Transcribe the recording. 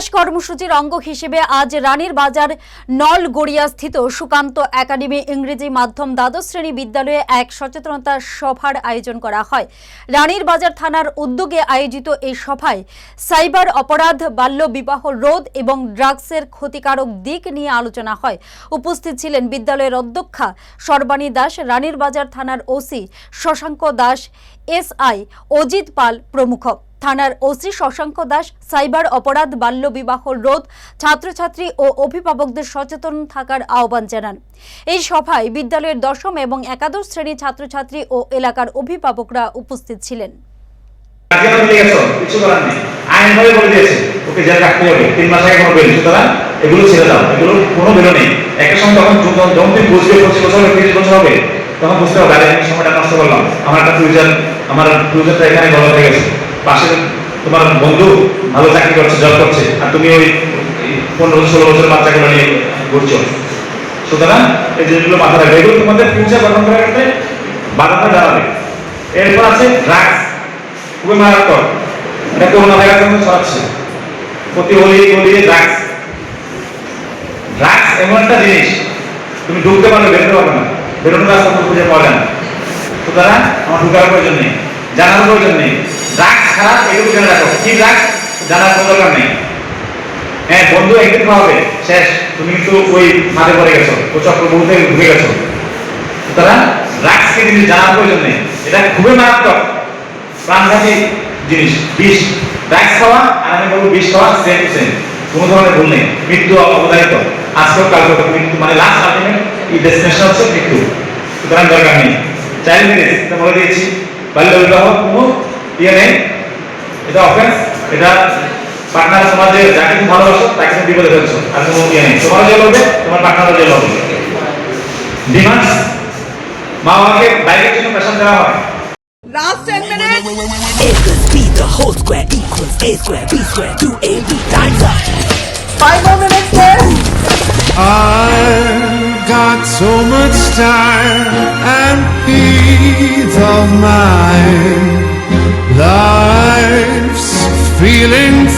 বিকাশ কর্মসূচির অঙ্গ হিসেবে আজ রানীর বাজার নলগড়িয়া স্থিত সুকান্ত একাডেমি ইংরেজি মাধ্যম দ্বাদশ শ্রেণি বিদ্যালয়ে এক সচেতনতা সভার আয়োজন করা হয়। রানীর বাজার থানার উদ্যোগে আয়োজিত এই সভায় সাইবার অপরাধ, বাল্য বিবাহ রোধ এবং ড্রাগসের ক্ষতিকারক দিক নিয়ে আলোচনা হয়। উপস্থিত ছিলেন বিদ্যালয়ের অধ্যক্ষা সর্বাণী দাস, রানীর বাজার থানার ওসি শশাঙ্ক দাস, এসআই অজিত পাল প্রমুখ। থানার ওসি শশাঙ্ক দাস, সাইবার অপরাধ, বাল্য বিবাহ রোধ, ছাত্রছাত্রী ও অভিভাবকদের সচেতন থাকার আহ্বান জানান। এই সভায় বিদ্যালয়ের দশম এবং একাদশ শ্রেণি ছাত্রছাত্রী ও এলাকার অভিভাবকরা উপস্থিত ছিলেন। তখন বুঝতে হবে আমি সময়টা নষ্ট করলাম। আমার একটা ফিউচার আমার ফিউচারটা এখানে বড় হয়ে গেছে। পাশে তোমার বন্ধু ভালো চাকরি করছে জব করছে, আর তুমি ওই পনেরো ষোলো বছরের বাচ্চাগুলো নিয়ে ঘুরছো। সুতরাং এই জিনিসগুলো মাথা রাখবে। এগুলো তোমাদের ফিউচার গঠন করার ক্ষেত্রে বাধাটা দাঁড়াবে। এরপর আছে ড্রাগস খুবই মারাত্মক। এটা করোনা ভাইরাস মধ্যে ছড়াচ্ছে। প্রতি হলি গলি ড্রাগস ড্রাগস এমন একটা জিনিস, তুমি ঢুকতে পারবে বেরোতে পারবে না। বেরোনোর রাস্তা খুঁজে পাওয়া যায় না। সুতরাং আমার ঢুকার প্রয়োজন নেই, জানার প্রয়োজন নেই। ড্রাগস খারাপ এটুকু জেনে রাখো। কি ড্রাগস জানার কোনো দরকার নেই। হ্যাঁ বন্ধু, একদিন খাওয়াবে। শেষ। তুমি কিন্তু ওই মাঝে পড়ে গেছো। ও চক্রবর্তীতে ঢুকে গেছো। সুতরাং ড্রাগস কি জিনিস জানার প্রয়োজন নেই। এটা খুবই মারাত্মক। প্রাণঘাতী জিনিস। বিষ। ড্রাগস খাওয়া আর আমি বলব বিষ খাওয়া সেম সেম কোনো ধরনের ভুল নেই। মৃত্যু অবদায়িত আজকেও কাল মৃত্যু মানে লাস্ট আলটিমেট এই ডেস্টিনেশন হচ্ছে মৃত্যু। সুতরাং দরকার নেই। চাইল্ড ম্যারেজ বলে দিয়েছি। বাল্য বিবাহ কোনো ইয়ে নেই এটা অফেন্স এটা পার্টনার সমাজে যাকে তুমি ভালোবাসো তাকে তুমি বিপদে ফেলছো আর কোনো ইয়ে নেই তোমার জেল হবে তোমার পার্টনারও জেল হবে ডিমান্ড মা বাবাকে বাইরের জন্য পেশন দেওয়া হয় Last 10 minutes. A plus B the whole square equals A square B square 2AB times up. Five more minutes there. I've got so much time and peace of mind.